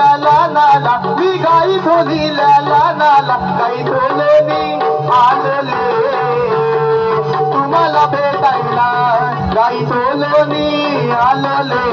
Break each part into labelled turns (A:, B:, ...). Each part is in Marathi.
A: ल्याला नाला मी गाई धोनी ल्याला नाला गाई धोलोनी आलले तुम्हाला भेटायला गाई धोलोनी आलले.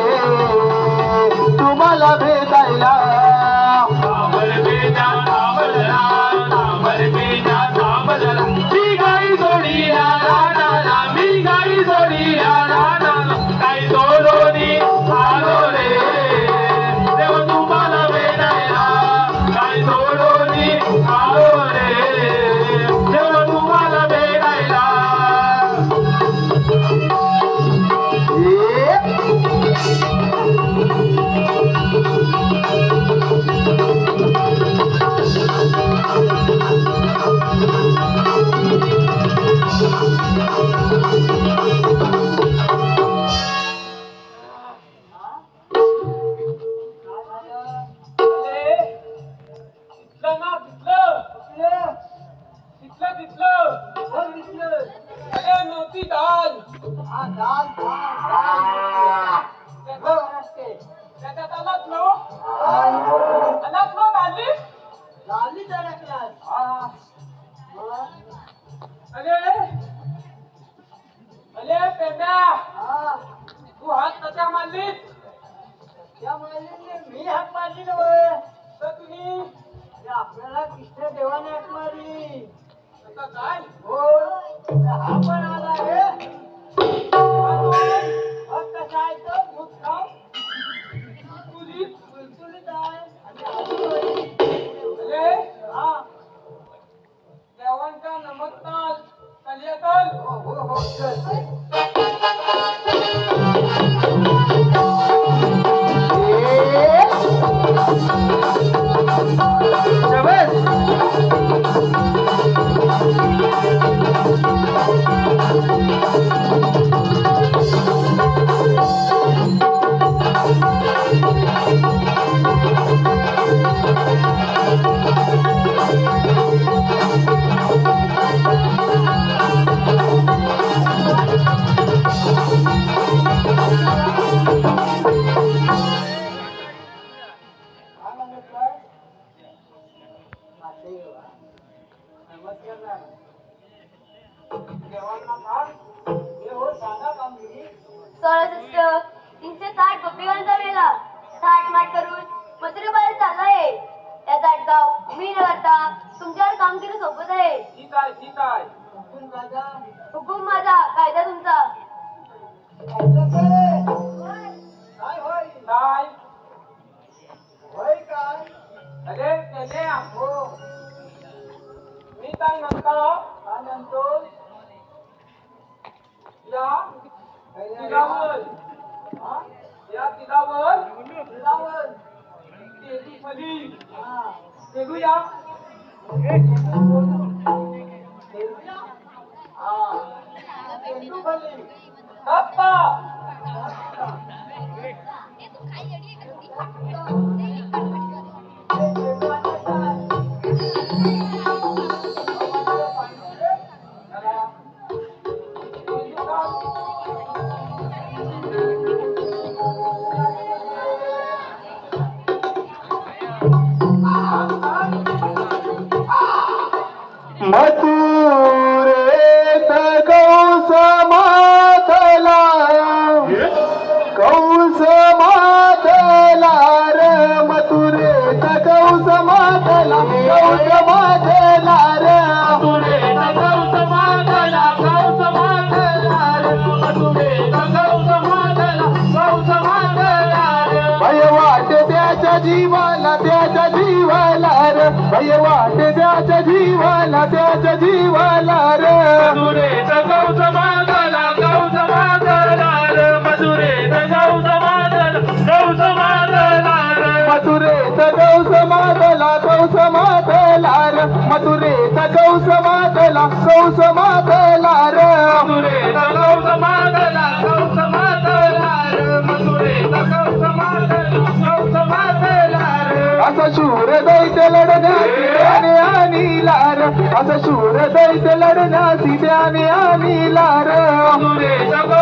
B: तिथलं तिथलं अरे नव्हती दाल त्याच्यात आलात नो आलात नो दाली हा. अरे अरे पेंड्या तू हात कशा मारलीस
C: मी हात मारली
D: सोळसष्ट तीनशे साठ गोपिकांचा मेला थाट माट करून मथुरेबाहेर चाललाय या जाटगाव मी न करता तुमच्यावर कामगिरी सोबत आहे.
B: ठीक आहे ठीक आहे.
C: हुकूम
D: माझा कायदा तुमचा?
C: काय होय?
B: काय मी काय म्हणतो
C: काय म्हणतो
B: या
C: पहिल्या
B: तिलावर
C: हा?
B: या तिलावर
C: तिलावर.
B: तेली फली
C: हा.
B: तेलूया
C: देऊया? हा.
B: Michael
A: भय वाट त्याच्या जीवाला त्याच्या जीवाला रे.
B: मधुरे गौ समाधला गौ समाधला रे मधुरे गौ समाधला गौ समाधला रे
A: मथुरेत गौस मातला गौस मातला रे मथुरेत गौस मातला गौस मातला रे
B: मधुरे गौ समाधला गौ समाधला रे मधुरे गौ समाधला गौ समाधला रे
A: असं शूर दैत लढण्यासी त्याने आणि लार असं शूर दैत लढण्यासी त्याने आणीला रे
B: मधुरे गौ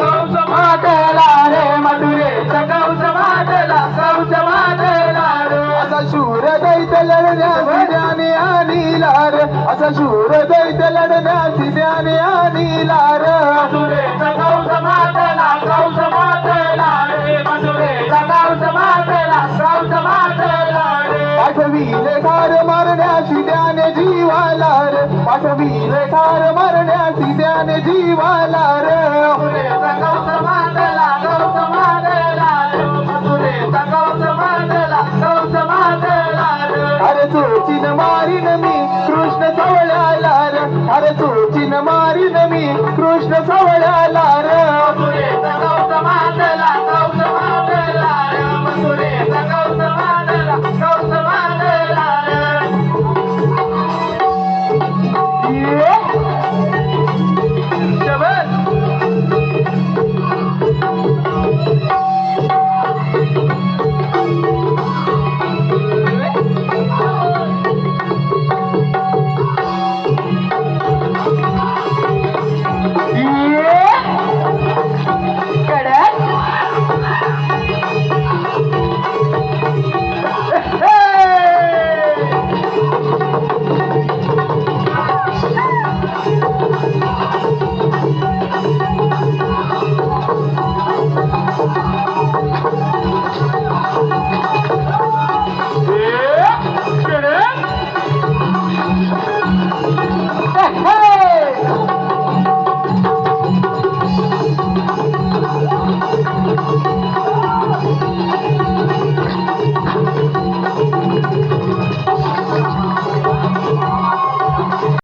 B: गौ समाधला
A: रे मथुरेत गौस मातला गौस त्याने आणिला रे असा शूर दैत लढण्यास त्याने आणि लार
B: मथुरेचा कंस मातला कंस मातला रे मथुरेचा कंस मातला
A: पाठविले ठार मारण्यासी त्याने जीवाला रे. पाठविले ठार मारण्याची त्याने जीवाला रे
B: रे.
A: अरे चोचीन मारीन मी कृष्ण सवळ्याला रे. अरे चोचीन मारीन मी कृष्ण सवळ्याला रे.